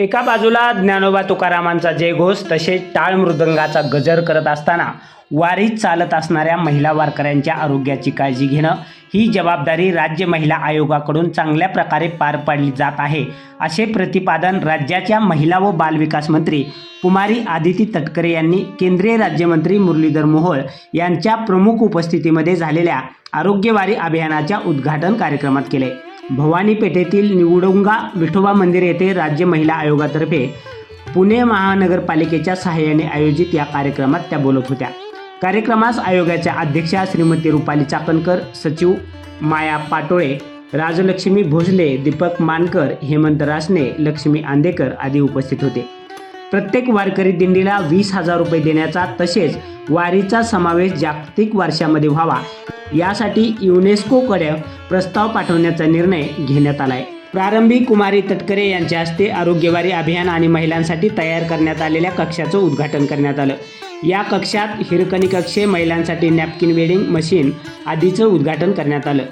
एका बाजूला ज्ञानोबा तुकारामांचा जयघोष तसेच टाळ मृदंगाचा गजर करत असताना वारीत चालत असणाऱ्या महिला वारकऱ्यांच्या आरोग्याची काळजी घेणं ही जबाबदारी राज्य महिला आयोगाकडून चांगल्या प्रकारे पार पाडली जात आहे. असे प्रतिपादन राज्याच्या महिला व बालविकास मंत्री कुमारी आदिती तटकरे यांनी केंद्रीय राज्यमंत्री मुरलीधर मोहोळ यांच्या प्रमुख उपस्थितीमध्ये झालेल्या आरोग्यवारी अभियानाच्या उद्घाटन कार्यक्रमात केले. भवानी पेठेतील निवडुंगा विठोबा मंदिर येथे राज्य महिला आयोगातर्फे पुणे महानगरपालिकेच्या सहाय्याने आयोजित या कार्यक्रमात त्या बोलत होत्या. कार्यक्रमास आयोगाच्या अध्यक्षा श्रीमती रुपाली चाकणकर सचिव माया पाटोळे राजलक्ष्मी भोसले दीपक मानकर हेमंत रासने लक्ष्मी आंदेकर आदी उपस्थित होते. प्रत्येक वारकरी दिंडीला वीस हजार रुपये देण्याचा तसेच वारीचा समावेश जागतिक वारशामध्ये व्हावा. यासाठी युनेस्कोकडे प्रस्ताव पाठवण्याचा निर्णय घेण्यात आला आहे प्रारंभी कुमारी तटकरे यांच्या हस्ते आरोग्यवारी अभियान आणि महिलांसाठी तयार करण्यात आलेल्या कक्षाचं उद्घाटन करण्यात आलं. या कक्षात हिरकणी कक्षे महिलांसाठी नॅपकिन वेडिंग मशीन आदीचं उद्घाटन करण्यात आलं.